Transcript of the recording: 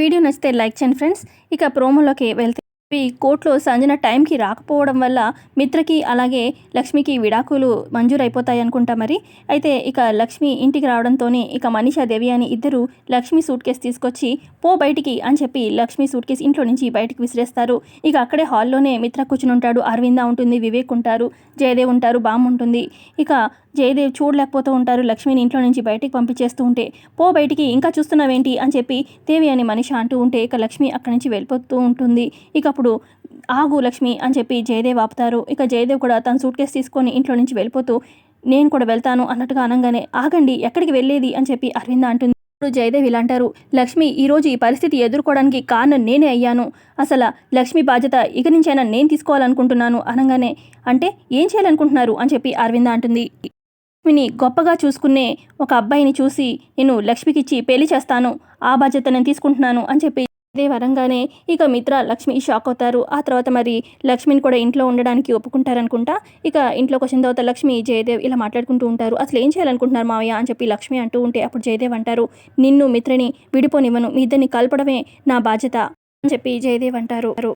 Video నచ్చితే like చేయండి friends. ఇక ప్రోమోలోకి వెళ్తే ఈ కోర్టులో సంజన టైంకి రాకపోవడం వల్ల మిత్రకి అలాగే లక్ష్మికి విడాకులు మంజూరైపోతాయి అనుకుంటా మరి. అయితే ఇక లక్ష్మి ఇంటికి రావడంతోనే ఇక మనీషా దేవి అని ఇద్దరు లక్ష్మి సూట్ కేసు తీసుకొచ్చి పో బయటికి అని చెప్పి లక్ష్మి సూట్ కేసు ఇంట్లో నుంచి బయటికి విసిరేస్తారు. ఇక అక్కడే హాల్లోనే మిత్ర కూర్చుని ఉంటాడు. అరవింద ఉంటుంది వివేక్ ఉంటారు జయదేవ్ ఉంటారు బామ్ ఉంటుంది. ఇక జయదేవ్ చూడలేకపోతూ ఉంటారు. లక్ష్మిని ఇంట్లో నుంచి బయటికి పంపించేస్తూ ఉంటే పో బయటికి ఇంకా చూస్తున్నావేంటి అని చెప్పి దేవి అని మనిషి అంటూ ఉంటే ఇక లక్ష్మి అక్కడి నుంచి వెళ్ళిపోతూ ఉంటుంది. ఇక అప్పుడు ఆగు లక్ష్మి అని చెప్పి జయదేవ్ ఆపుతారు. ఇక జయదేవ్ కూడా తన సూట్ కేసు తీసుకొని ఇంట్లో నుంచి వెళ్ళిపోతూ నేను కూడా వెళ్తాను అన్నట్టుగా అనగానే ఆగండి ఎక్కడికి వెళ్ళేది అని చెప్పి అరవింద అంటుంది. ఇప్పుడు జయదేవ్ ఇలా అంటారు లక్ష్మి ఈరోజు ఈ పరిస్థితి ఎదుర్కోవడానికి కారణం నేనే అయ్యాను. అసలు లక్ష్మి బాధ్యత ఇక నుంచైనా నేను తీసుకోవాలనుకుంటున్నాను అనగానే అంటే ఏం చేయాలనుకుంటున్నారు అని చెప్పి అరవింద అంటుంది. లక్ష్మిని గొప్పగా చూసుకునే ఒక అబ్బాయిని చూసి నేను లక్ష్మికిచ్చి పెళ్ళి చేస్తాను ఆ బాధ్యత నేను తీసుకుంటున్నాను అని చెప్పి ఇదే వరంగానే ఇక మిత్ర లక్ష్మి షాక్ అవుతారు. ఆ తర్వాత మరి లక్ష్మిని కూడా ఇంట్లో ఉండడానికి ఒప్పుకుంటారనుకుంటా ఇక ఇంట్లోకి వచ్చిన తర్వాత లక్ష్మి జయదేవ్ ఇలా మాట్లాడుకుంటూ ఉంటారు. అసలు ఏం చేయాలనుకుంటున్నారు మావయ్య అని చెప్పి లక్ష్మి అంటూ ఉంటే అప్పుడు జయదేవ్ అంటారు నిన్ను మిత్రని విడిపోనివ్వను. మీ ఇద్దరిని కలపడమే నా బాధ్యత అని చెప్పి జయదేవ్ అంటారు.